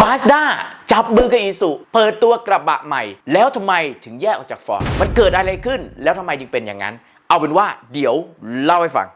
มาสด้าจับมือกับอีสุเปิดตัวกระบะใหม่ แล้วทำไมถึงแยกออกจากฟอร์ดมันเกิดอะไรขึ้น แล้วทำไมจึงเป็นอย่างนั้น เอาเป็นว่าเดี๋ยวเล่าให้ฟัง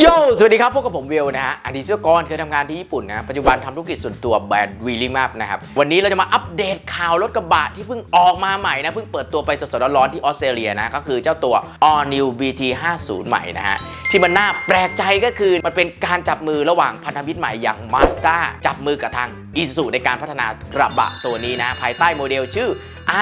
โย สวัสดีครับ พวกกับผมเวนะฮะ อดีตวิศวกรเคยทำงานที่ญี่ปุ่นนะ ปัจจุบันทำธุรกิจส่วนตัวแบรนด์วีลิมัพนะครับ วันนี้เราจะมาอัปเดตข่าวรถกระบะที่เพิ่งออกมาใหม่นะ เพิ่งเปิดตัวไปสดๆร้อนๆที่ออสเตรเลียนะ ก็คือเจ้าตัว All New BT 50ใหม่นะฮะ ที่มันน่าแปลกใจก็คือมันเป็นการจับมือระหว่างพันธมิตรใหม่อย่าง Mazda จับมือกับทาง Isuzu ในการพัฒนากระบะตัวนี้นะ ภายใต้โมเดลชื่อ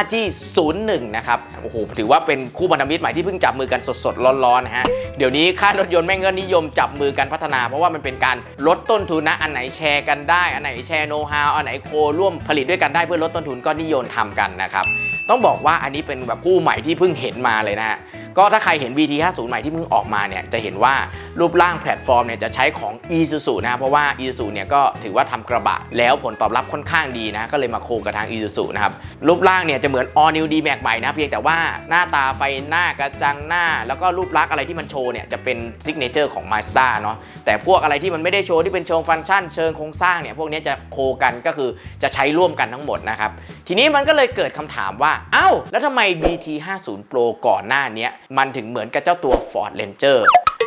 RG 0 1นะครับ โอ้โห ถือว่าเป็นคู่บันธมิตรใหม่ที่เพิ่งจับมือกันสดๆ ร้อนๆนะฮะ เดี๋ยวนี้ค่ายรถยนต์แม่งก็นิยมจับมือกันพัฒนา เพราะว่ามันเป็นการลดต้นทุนนะ อันไหนแชร์กันได้ อันไหนแชร์โน้ตฮาว อันไหนโคร่วมผลิตด้วยกันได้เพื่อลดต้นทุนก็นิยมทำกันนะครับ ต้องบอกว่าอันนี้เป็นแบบคู่ใหม่ที่เพิ่งเห็นมาเลยนะฮะก็ถ้าใครเห็น VT 50 ใหม่ที่เพิ่งออกมาเนี่ยจะเห็นว่ารูปร่างแพลตฟอร์มเนี่ยจะใช้ของ Isuzu นะเพราะว่า Isuzu เนี่ยก็ถือว่าทำกระบะ แล้วผลตอบรับค่อนข้างดีนะก็เลยมาโคกับทาง Isuzu นะครับรูปร่างเนี่ยจะเหมือน All New D Max ใหม่นะเพียงแต่ว่าหน้าตาไฟหน้ากระจังหน้า แล้วก็รูปลักษณ์อะไรที่มันโชว์เนี่ยจะเป็นซิกเนเจอร์ของ Mazda เนาะแต่พวกอะไรที่มันไม่ได้โชว์ที่เป็นโชว์ฟังก์ชันเชิงโครงสร้างเนี่ยพวกนี้จะโคกันก็คือจะใช้ร่วมกันทั้งหมดนะครับทีนี้มันก็เลยเกิดคำถามว่า เอ้า แล้วทำไม BT 50 Pro ก่อนหน้านี้มันถึงเหมือนกับเจ้าตัว Ford Ranger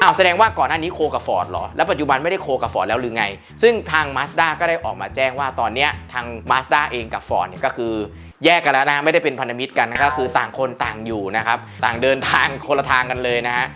อ้าวแสดงว่าก่อนหน้านี้โคกับฟอร์ดเหรอ แล้วปัจจุบันไม่ได้โคกับฟอร์ดแล้วหรือไง ซึ่งทาง Mazda ก็ได้ออกมาแจ้งว่าตอนนี้ทาง Mazda เองกับ Ford เนี่ยก็คือแยกกันแล้วนะไม่ได้เป็นพันธมิตรกันนะก็คือต่างคนต่างอยู่นะครับ ต่างเดินทางคนละทางกันเลยนะฮะ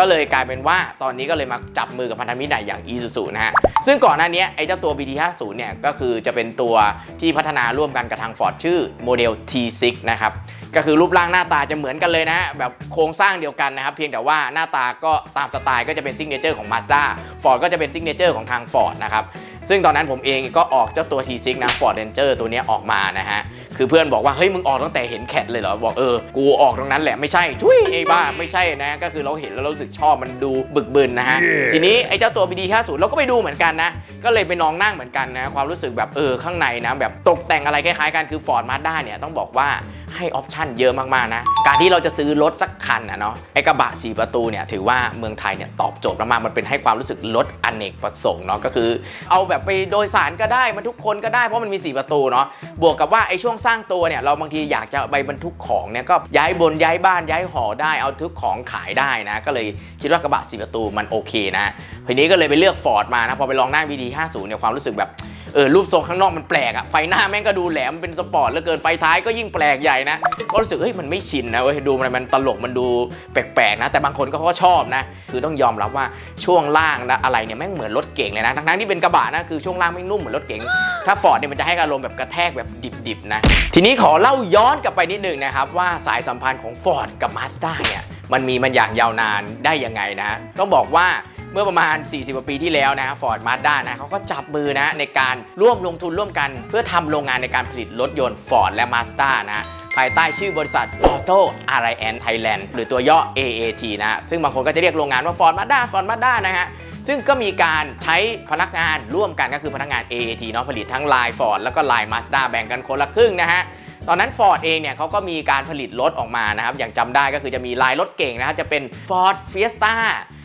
ก็เลยกลายเป็นว่าตอนนี้ก็เลยมาจับมือกับพันธมิตรใหญ่อย่าง Isuzu นะฮะซึ่งก่อนหน้านี้ไอ้เจ้าตัว BT50 เนี่ยก็คือจะเป็นตัวที่พัฒนาร่วมกันกับทาง Ford ชื่อโมเดล T6 นะครับก็คือรูปร่างหน้าตาจะเหมือนกันเลยนะฮะแบบโครงสร้างเดียวกันนะครับเพียงแต่ว่าหน้าตาก็ตามสไตล์ก็จะเป็นซิกเนเจอร์ของ Mazda Ford ก็จะเป็นซิกเนเจอร์ของทาง Ford นะครับซึ่งตอนนั้นผมเองก็ออกเจ้าตัว T6 นะ Ford Ranger ตัวนี้ออกมานะฮะ คือเพื่อนบอกว่าเฮ้ยมึงออกตั้งแต่เห็นแคทเลยเหรอบอกเออกูออกตรงนั้นแหละไม่ใช่ทุยไอ้บ้าไม่ใช่นะ ก็คือเราเห็นแล้วเรารู้สึกชอบมันดูบึกบึนนะฮะ ทีนี้ไอ้เจ้าตัว BD 50เราก็ไปดูเหมือนกันนะ ก็เลยไปลองนั่งเหมือนกันนะความรู้สึกแบบเออข้างในนะแบบตกแต่งอะไรคล้ายๆกันคือ Ford Mazda เนี่ยต้องบอกว่า ให้ออปชั่นเยอะมากๆนะ การที่เราจะซื้อรถสักคันนะเนาะไอ้กระบะ4ประตูเนี่ยถือว่าเมืองไทยเนี่ยตอบโจทย์มากๆมันเป็นให้ความรู้สึกรถอเนกประสงค์เนาะก็คือ เอาแบบไปโดยสารก็ได้มันทุกคนก็ได้เพราะมันมี 4 ประตูเนาะบวกกับว่าไอ้ช่วงสร้างตัวเนี่ยเราบางทีอยากจะไปบรรทุกของเนี่ยก็ย้ายบนย้ายบ้านย้ายหอได้เอาทุกของขายได้นะ ก็เลยคิดว่ากระบะ4ประตูมันโอเคนะทีนี้ก็เลยไปเลือก Ford มานะพอไปลองนั่ง VD 50 เนี่ยความรู้สึกแบบ เออรูปทรงข้างนอกมันแปลกอะไฟหน้าแม่งก็ดูแหลมเป็นสปอร์ตแล้วเกินไฟท้ายก็ยิ่งแปลกใหญ่นะ ก็รู้สึกเฮ้ยมันไม่ชินนะเว้ยดูมันมันตลกมันดูแปลกๆนะ แต่บางคนก็เขาก็ชอบนะ คือต้องยอมรับว่าช่วงล่างนะอะไรเนี่ยแม่งเหมือนรถเก๋งเลยนะทั้งๆที่เป็นกระบะนะคือช่วงล่างไม่นุ่มเหมือนรถเก๋งถ้าฟอร์ดเนี่ยมันจะให้อารมณ์แบบกระแทกแบบดิบๆนะทีนี้ขอเล่าย้อนกลับไปนิดนึงนะครับว่าสายสัมพันธ์ของ Ford กับ Mazda เนี่ยมันมีมันอย่างยาวนานได้ยังไงนะต้องบอกว่า เมื่อประมาณ 40กว่าปีที่แล้วนะฟอร์ดมาด้านะเขาก็จับมือนะในการร่วมลงทุนร่วมกัน เพื่อทำโรงงานในการผลิตรถยนต์ Ford และ Mazda นะภายใต้ชื่อบริษัท Auto RIN Thailand หรือตัวย่อ AAT นะซึ่งบางคนก็จะเรียกโรงงานว่า Ford Mazda Ford Mazda นะฮะซึ่งก็มีการใช้พนักงานร่วมกันก็คือพนักงาน AAT เนาะผลิตทั้ง Line Ford แล้วก็ Line Mazda แบ่งกันคนละครึ่งนะฮะ ตอนนั้น Ford เองเนี่ยเขาก็มีการผลิตรถออกมานะครับ อย่างจำได้ก็คือจะมีลายรถเก่งนะครับ จะเป็น Ford Fiesta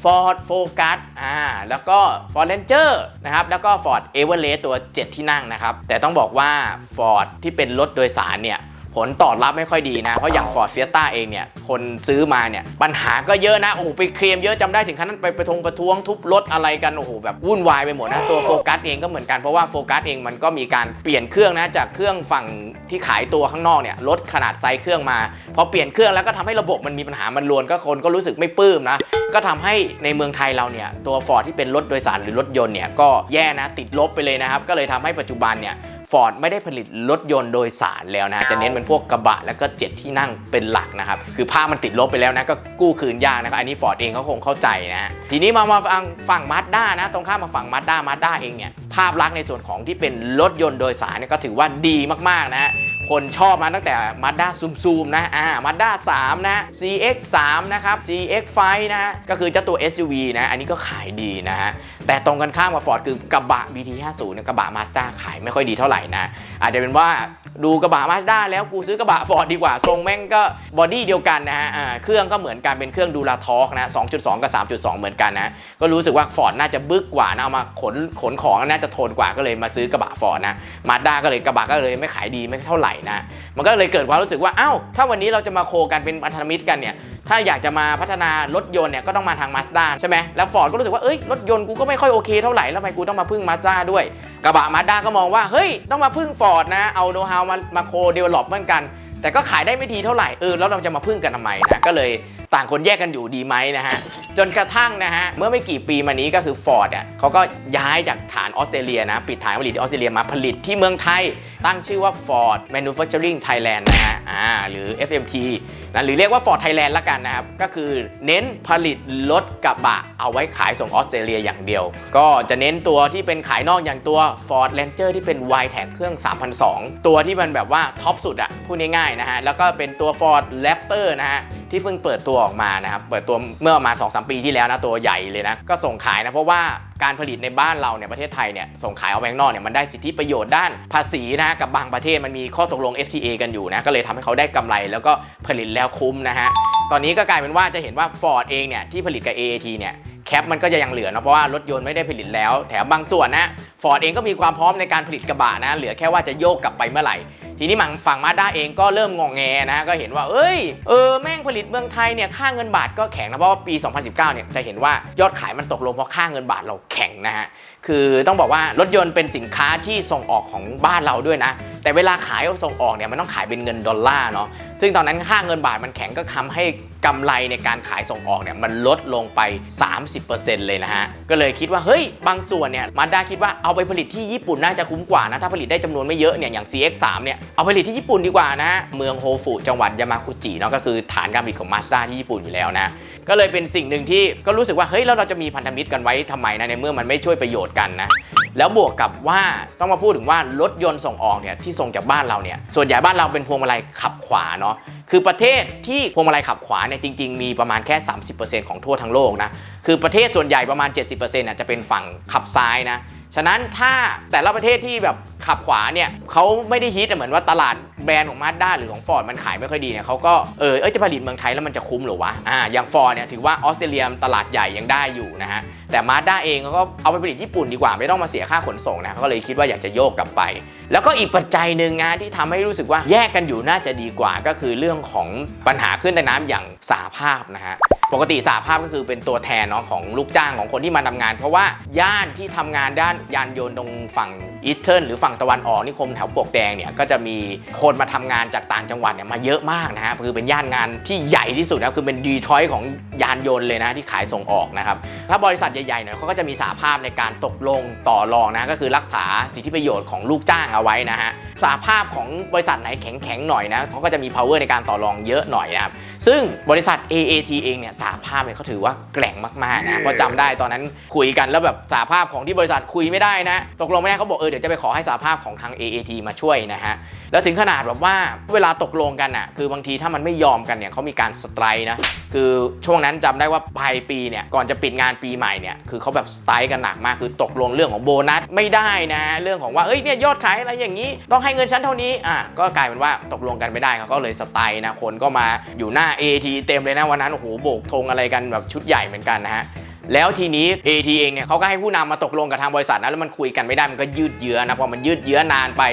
Ford Focus อ่า แล้วก็ Ford Ranger นะครับ แล้วก็ Ford Everest ตัว 7 ที่นั่งนะครับ แต่ต้องบอกว่า Ford ที่เป็นรถโดยสารเนี่ย ผลตอบรับไม่ค่อยดีนะ เพราะอย่าง Ford Fiesta เองเนี่ย คนซื้อมาเนี่ย ปัญหาก็เยอะนะ โอ้โห ไปเคลมเยอะจำได้ถึงขั้นนั้นไปประทงประท้วงทุบรถอะไรกัน โอ้โห แบบวุ่นวายไปหมดนะ ตัวโฟกัสเองก็เหมือนกัน เพราะว่าโฟกัสเองมันก็มีการเปลี่ยนเครื่องนะ จากเครื่องฝั่งที่ขายตัวข้างนอกเนี่ยลดขนาดไซส์เครื่องมา พอเปลี่ยนเครื่องแล้วก็ทำให้ระบบมันมีปัญหา มันรวนก็คนก็รู้สึกไม่ปลื้มนะ ก็ทำให้ในเมืองไทยเราเนี่ย ตัว Ford ที่เป็นรถโดยสารหรือรถยนต์เนี่ยก็แย่นะติดลบไปเลยนะครับก็เลยทำให้ปัจจุบันเนี่ย ฟอร์ดไม่ได้ผลิตรถยนต์โดยสารแล้วนะจะเน้นเป็นพวกกระบะแล้วก็เจ็ดที่นั่งเป็นหลักนะครับ คือภาพมันติดลบไปแล้วนะก็กู้คืนยากนะครับ อันนี้ฟอร์ดเองเขาคงเข้าใจนะทีนี้มามาฟังฝั่งมาด้านะ ตรงข้ามมาฝั่งมาด้ามาด้าเองเนี่ยภาพลักษณ์ในส่วนของที่เป็นรถยนต์โดยสารเนี่ยก็ถือว่าดีมากๆนะคนชอบมาตั้งแต่ Mazda Zoom Zoom นะ อ่า Mazda 3 นะ CX 3นะครับ CX 5นะฮะก็คือเจ้าตัว SUV นะ อันนี้ก็ขายดีนะฮะ แต่ตรงกันข้ามกับ Ford คือกระบะ BT 50 เนี่ยกระบะ Mazda ขายไม่ค่อยดีเท่าไหร่นะ อาจจะเป็นว่าดูกระบะ Mazda แล้วกูซื้อกระบะ Ford ดีกว่า ทรงแม่งก็บอดี้เดียวกันนะฮะเครื่องก็เหมือนกันเป็นเครื่องดูลาทอกนะ 2.2 กับ 3.2 เหมือนกันนะ ก็รู้สึกว่า Ford น่าจะบึกกว่านะเอามาขนขนของน่าจะทนกว่าก็เลยมาซื้อกระบะ Ford นะ Mazda ก็เลยกระบะก็เลยไม่ขายดีไม่เท่าไหร่นะมันก็เลยเกิดความรู้สึกว่าอ้าวถ้าวันนี้เราจะมาโคกันเป็นพันธมิตรกันเนี่ย ถ้าอยากจะมาพัฒนารถยนต์เนี่ยก็ต้องมาทาง Mazda ใช่ไหมแล้ว Ford ก็รู้สึกว่าเอ้ยรถยนต์กูก็ไม่ค่อยโอเคเท่าไหร่แล้วทำไมกูต้องมาพึ่ง Mazda ด้วย กระบะ Mazda ก็มองว่าเฮ้ยต้องมาพึ่ง Ford นะเอาโน้ตฮาวมามาโคเดเวล็อปเหมือนกัน แต่ก็ขายได้ไม่ดีเท่าไหร่เออแล้วเราจะมาพึ่งกันทำไมนะก็เลยต่างคนแยกกันอยู่ดีไหมนะฮะจนกระทั่งนะฮะเมื่อไม่กี่ปีมานี้ก็คือ Ford อะเขาก็ย้ายจากฐานออสเตรเลียนะปิดฐานผลิตที่ออสเตรเลียมาผลิตที่เมืองไทย ตั้งชื่อว่า Ford Manufacturing Thailand นะฮะอ่าหรือ FMT นะหรือเรียกว่า Ford Thailand ละกันนะครับ ก็คือเน้นผลิตรถกระบะเอาไว้ขายส่งออสเตรเลียอย่างเดียว ก็จะเน้นตัวที่เป็นขายนอกอย่างตัว Ford Ranger ที่เป็น y t a g เครื่อง 3002 ตัวที่มันแบบว่าท็อปสุดอะพูดง่ายๆนะฮะ แล้วก็เป็นตัว Ford Raptor นะฮะที่เพิ่งเปิดตัวออกมานะครับ เปิดตัวเมื่อประมาณ 2-3 ปีที่แล้วนะ ตัวใหญ่เลยนะ ก็ส่งขายนะ เพราะว่าการผลิตในบ้านเราเนี่ยประเทศไทยเนี่ยส่งขายเอาไปข้างนอกเนี่ยมันได้สิทธิประโยชน์ด้านภาษีนะกับบางประเทศมันมีข้อตกลง FTA กันอยู่นะก็เลยทำให้เขาได้กำไร แล้วก็ผลิตแล้วคุ้มนะฮะตอนนี้ก็กลายเป็นว่าจะเห็นว่า Ford เองเนี่ยที่ผลิตกับ AAT เนี่ยแคปมันก็จะยังเหลือเนะเพราะว่ารถยนต์ไม่ได้ผลิตแล้ว แถมบางส่วนนะฟอร์ดเองก็มีความพร้อมในการผลิตกระบะนะเหลือแค่ว่าจะโยกกลับไปเมื่อไหร่ ทีนี้มังฝั่งมาด้าเองก็เริ่มงองแงนะก็เห็นว่า เอ้ยเออแม่งผลิตเมืองไทยเนี่ยค่าเงินบาทก็แข็งนะเพราะว่าปี 2019เนี่ยจะเห็นว่ายอดขายมันตกลงเพราะค่าเงินบาทเราแข็งนะฮะคือต้องบอกว่ารถยนต์เป็นสินค้าที่ส่งออกของบ้านเราด้วยนะ แต่เวลาขายส่งออกเนี่ยมันต้องขายเป็นเงินดอลลาร์เนาะซึ่งตอนนั้นค่าเงินบาทมันแข็งก็ทำให้กำไรในการขายส่งออกเนี่ยมันลดลงไป 30%เลยนะฮะก็เลยคิดว่าเฮ้ยบางส่วนเนี่ยมาด้าคิดว่าเอาไปผลิตที่ญี่ปุ่นน่าจะคุ้มกว่านะถ้าผลิตได้จำนวนไม่เยอะเนี่ยอย่าง CX3 เนี่ยเอาผลิตที่ญี่ปุ่นดีกว่านะเมืองโฮฟุจังหวัดยามากุจิเนาะก็คือฐานการผลิตของมาสด้าที่ญี่ปุ่นอยู่แล้วนะ ก็เลยเป็นสิ่งหนึ่งที่ก็รู้สึกว่าเฮ้ยแล้วเราจะมีพันธมิตรกันไว้ทำไมนะในเมื่อมันไม่ช่วยประโยชน์กันนะแล้วบวกกับว่าต้องมาพูดถึงว่ารถยนต์ส่งออกเนี่ยที่ส่งจากบ้านเราเนี่ยส่วนใหญ่บ้านเราเป็นพวงมาลัยขับขวาเนาะคือประเทศที่พวงมาลัยขับขวาเนี่ยจริง ๆ มีประมาณแค่ 30%ของทั่วทั้งโลกนะคือประเทศส่วนใหญ่ประมาณ 70%น่ะจะเป็นฝั่งขับซ้ายนะฉะนั้นถ้าแต่ละประเทศที่แบบขับขวาเนี่ยเขาไม่ได้ฮิตเหมือนว่าตลาด แบรนด์ของมาสด้าหรือของฟอร์ดมันขายไม่ค่อยดีเนี่ยเขาก็เออเอจะผลิตเมืองไทยแล้วมันจะคุ้มหรือวะอ่าอย่างฟอร์ดเนี่ยถือว่าออสเตรเลียตลาดใหญ่ยังได้อยู่นะฮะแต่มาสด้าเองเขาก็เอาไปผลิตญี่ปุ่นดีกว่าไม่ต้องมาเสียค่าขนส่งนะเขาก็เลยคิดว่าอยากจะโยกกลับไป แล้วก็อีกปัจจัยหนึ่งนะที่ทำให้รู้สึกว่าแยกกันอยู่น่าจะดีกว่าก็คือเรื่องของปัญหาขึ้นใต้น้ำอย่างสาภาพนะฮะปกติสาภาพก็คือเป็นตัวแทนเนาะของลูกจ้างของคนที่มาทำงาน เพราะว่าย่านที่ทำงานด้านยานยนต์ตรงฝั่งอีสเทิร์นหรือฝั่งตะวันออกนิคมแถวปวกแดงเนี่ยก็จะมีคนมาทำงานจากต่างจังหวัดเนี่ยมาเยอะมากนะฮะคือเป็นย่านงานที่ใหญ่ที่สุดนะคือเป็นดีทรอยต์ของยานยนต์เลยนะที่ขายส่งออกนะครับถ้าบริษัทใหญ่ๆเนี่ยเขาก็จะมีสาภาพในการตกลงต่อรองนะก็คือรักษาสิทธิประโยชน์ของลูกจ้างเอาไว้นะฮะ สาภาพของบริษัทไหนแข็งๆหน่อยนะเขาก็จะมี power ในการต่อรองเยอะหน่อยนะครับซึ่งบริษัท AAT เองเนี่ยสาภาพเนี่ยเขาถือว่าแกร่งมากๆนะเพราะจำได้ตอนนั้นคุยกันแล้วแบบสาภาพของที่บริษัทคุยไม่ได้นะ ตกลงไม่ได้เขาบอกเออเดี๋ยวจะไปขอให้สาภาพของทาง AAT มาช่วยนะฮะแล้วถึงขนาดแบบว่าเวลาตกลงกันอะคือบางทีถ้ามันไม่ยอมกันเนี่ยเขามีการสไตร์นะคือช่วงนั้นจำได้ว่าปลายปีเนี่ยก่อนจะปิดงานปีใหม่เนี่ยคือเขาแบบสไตร์กันหนักมากคือตกลงเรื่องของโบนัสไม่ได้นะ เรื่องของว่าเอ้ยเนี่ยยอดขายอะไรอย่างนี้ต้องให้เงินฉันเท่านี้อะก็กลายเป็นว่าตกลงกันไม่ได้เขาก็เลยสไตล์นะคนก็มาอยู่หน้า AT เต็มเลยนะวันนั้นโอ้โหโบกธงอะไรกันแบบชุดใหญ่เหมือนกันนะฮะแล้วทีนี้ AT เองเนี่ยเขาก็ให้ผู้นำมาตกลงกับทางบริษัทนะแล้วมันคุยกันไม่ได้มันก็ยืดเยื้อนะพอมันยืดเยื้อนานไป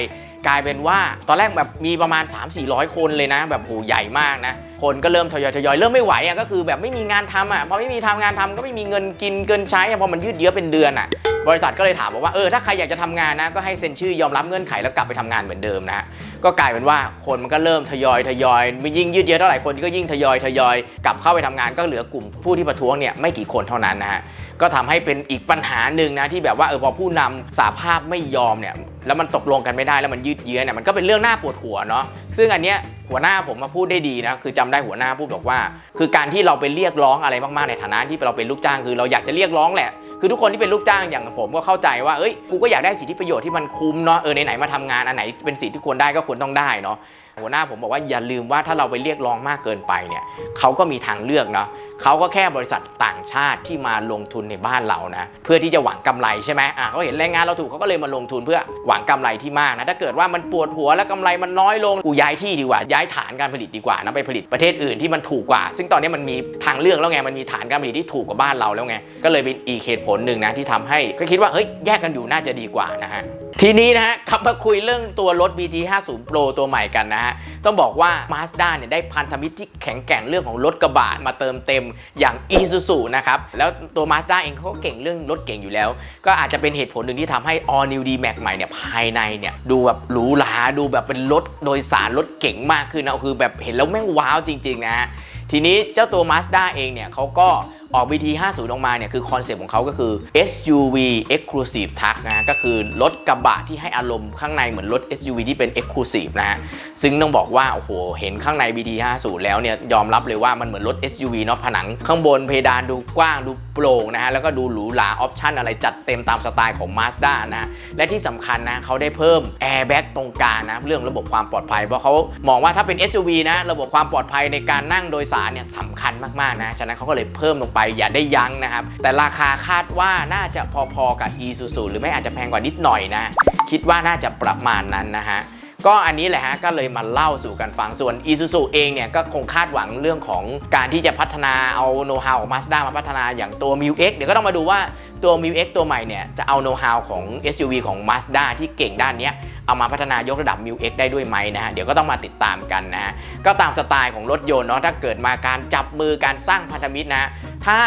กลายเป็นว่าตอนแรกแบบมีประมาณ 3 4 0 0 คนเลยนะ แบบโหใหญ่มากนะ คนก็เริ่มทยอยทยอยเริ่มไม่ไหวอะก็คือแบบไม่มีงานทำอะพอไม่มีทำงานทำก็ไม่มีเงินกินเกินใช้อะพอมันยืดเยื้อเป็นเดือนอะบริษัทก็เลยถามบอกว่าเออถ้าใครอยากจะทำงานนะก็ให้เซ็นชื่อยอมรับเงื่อนไขแล้วกลับไปทำงานเหมือนเดิมนะก็กลายเป็นว่าคนมันก็เริ่มทยอยทยอยยิ่งยืดเยื้อเท่าไหร่คนก็ยิ่งทยอยทยอยกลับเข้าไปทำงานก็เหลือกลุ่มผู้ที่ประท้วงเนี่ยไม่กี่คนเท่านั้นนะฮะก็ทำให้เป็นอีกปัญหาหนึ่งนะที่แบบว่าเออพอผู้นำสาภาพไม่ยอมเนี่ย แล้วมันตกลงกันไม่ได้แล้วมันยืดเยื้อเนี่ยมันก็เป็นเรื่องน่าปวดหัวเนาะซึ่งอันเนี้ยหัวหน้าผมมาพูดได้ดีนะคือจำได้หัวหน้าพูดบอกว่า คือการที่เราไปเรียกร้องอะไรมากๆในฐานะที่เราเป็นลูกจ้างคือเราอยากจะเรียกร้องแหละ คือทุกคนที่เป็นลูกจ้างอย่างผมก็เข้าใจว่าเอ้ยกูก็อยากได้สิทธิประโยชน์ที่มันคุ้มเนาะเออไหนๆมาทำงานอันไหนเป็นสิทธิที่ควรได้ก็ควรต้องได้เนาะหัวหน้าผมบอกว่าอย่าลืมว่าถ้าเราไปเรียกร้องมากเกินไปเนี่ยเขาก็มีทางเลือกเนาะเขาก็แค่บริษัทต่างชาติที่มาลงทุนในบ้านเรานะเพื่อที่จะหวังกำไรใช่ไหมอะเขาเห็นแรงงานเราถูกเขาก็เลยมาลงทุนเพื่อหวังกำไรที่มากนะถ้าเกิดว่ามันปวดหัวแล้วกำไรมันน้อยลงกูย้ายที่ดีกว่าย้ายฐานการผลิตดีกว่านะไปผลิตประเทศอื่นที่มันถูกกว่า ซึ่งตอนนี้มันมีทางเลือกแล้วไงมันมีฐานการผลิตที่ถูกกว่าบ้านเราแล้วไงก็เลยเป็นอีกเหตุผลหนึ่งนะที่ทำให้ก็คิดว่าเฮ้ยแยกกันอยู่น่าจะดีกว่านะฮะทีนี้นะฮะกลับมาคุยเรื่องตัวรถ BT 50 Pro ตัวใหม่กันนะฮะ ต้องบอกว่า Mazda เนี่ยได้พันธมิตรที่แข็งแกร่งเรื่องของรถกระบะมาเติมเต็มอย่าง Isuzu นะครับ แล้วตัว Mazda เองเขาก็เก่งเรื่องรถเก่งอยู่แล้ว ก็อาจจะเป็นเหตุผลหนึ่งที่ทำให้ All New D-Max ใหม่เนี่ยภายในเนี่ยดูแบบหรูหราดูแบบเป็นรถโดยสารรถเก่งมากขึ้นนะคือแบบเห็นแล้วแม่งว้าวจริงๆนะฮะทีนี้เจ้าตัว Mazda เองเนี่ยเขาก็ ออก BT 50ออกมาเนี่ยคือคอนเซปต์ของเขาก็คือ SUV Exclusive Truck นะฮะก็คือรถกระบะที่ให้อารมณ์ข้างในเหมือนรถ SUV ที่เป็น Exclusive นะฮะซึ่งต้องบอกว่า โอ้โห เห็นข้างใน BT 50แล้วเนี่ยยอมรับเลยว่ามันเหมือนรถ SUV เนาะผนังข้างบนเพดานดูกว้างดูโปร่งนะฮะแล้วก็ดูหรูหราออปชั่นอะไรจัดเต็มตามสไตล์ของ Mazda นะและที่สำคัญนะเขาได้เพิ่ม Airbag ตรงกลางนะเรื่องระบบความปลอดภัย เพราะเขามองว่าถ้าเป็น SUV นะระบบความปลอดภัยในการนั่งโดยสารเนี่ยสำคัญมากๆนะฉะนั้นเขาก็เลยเพิ่มลงไปอย่าได้ยั้งนะครับ แต่ราคาคาดว่าน่าจะพอๆกับ e s u s u หรือไม่อาจจะแพงกว่านิดหน่อยนะ คิดว่าน่าจะประมาณนั้นนะฮะก็อันนี้แหละฮะก็เลยมาเล่าสู่กันฟังส่วน Isuzu เองเนี่ยก็คงคาดหวังเรื่องของการที่จะพัฒนาเอาโน้ตฮาวของ Mazda มาพัฒนาอย่างตัว m i X เดี๋ยวก็ต้องมาดูว่า ตัว m i X ตัวใหม่เนี่ยจะเอาโน้ตฮาวของ SUV ของ Mazda ที่เก่งด้านนี้เอามาพัฒนายกระดับ m i X ได้ด้วยไหมนะฮะเดี๋ยวก็ต้องมาติดตามกันนะฮะก็ตามสไตล์ของรถยนต์เนาะถ้าเกิดมาการจับมือการสร้างพันธมิตรนะถ้า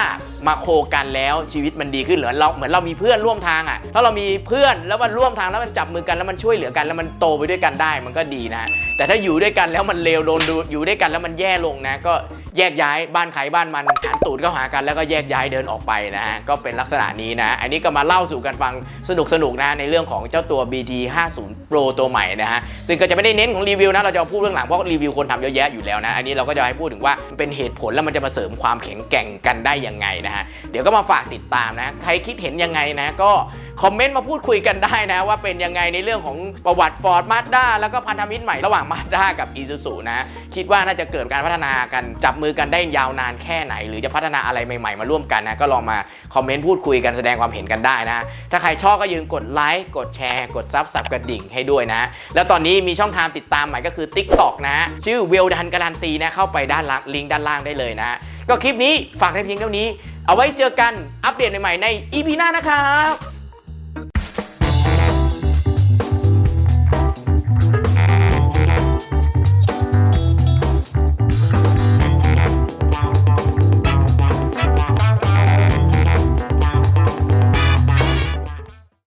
มาโคกันแล้วชีวิตมันดีขึ้นเหมือนเราเหมือนเรามีเพื่อนร่วมทางอะถ้าเรามีเพื่อนแล้วมันร่วมทางแล้วมันจับมือกันแล้วมันช่วยเหลือกัน แล้วมันโตไปด้วยกันได้มันก็ดีนะ แต่ถ้าอยู่ด้วยกันแล้วมันเลวโดนดูอยู่ด้วยกันแล้วมันแย่ลงนะก็ แยกย้ายบ้านใครบ้านมันหันตูดเข้าหากันแล้วก็แยกย้ายเดินออกไปนะฮะก็เป็นลักษณะนี้นะ อันนี้ก็มาเล่าสู่กันฟังสนุกสนุกนะในเรื่องของเจ้าตัว BT 50 Pro ตัวใหม่นะฮะซึ่งก็จะไม่ได้เน้นของรีวิวนะเราจะมาพูดเรื่องหลังเพราะรีวิวคนทำเยอะแยะอยู่แล้วนะอันนี้เราก็จะให้พูดถึงว่าเป็นเหตุผลแล้วมันจะมาเสริมความแข็งแกร่งกันได้ยังไงนะฮะเดี๋ยวก็มาฝากติดตามนะใครคิดเห็นยังไงนะก็ คอมเมนต์มาพูดคุยกันได้นะ ว่าเป็นยังไงในเรื่องของประวัติ Ford Mazda แล้วก็พันธมิตรใหม่ระหว่าง Mazda กับ Isuzu นะคิดว่าน่าจะเกิดการพัฒนากันจับมือกันได้ยาวนานแค่ไหน หรือจะพัฒนาอะไรใหม่ๆ มาร่วมกันนะก็ลองมาคอมเมนต์พูดคุยกันแสดงความเห็นกันได้นะ ถ้าใครชอบก็ยืนกดไลค์กดแชร์ กดซับสับกระดิ่งให้ด้วยนะ แล้วตอนนี้มีช่องทางติดตามใหม่ก็คือ TikTok นะ ชื่อเวลดันการันตีนะเข้าไปด้านล่างลิงก์ด้านล่างได้เลยนะ ก็คลิปนี้ฝากได้เพียงเท่านี้ เอาไว้เจอกันอัปเดตใหม่ๆใน EP หน้านะครับ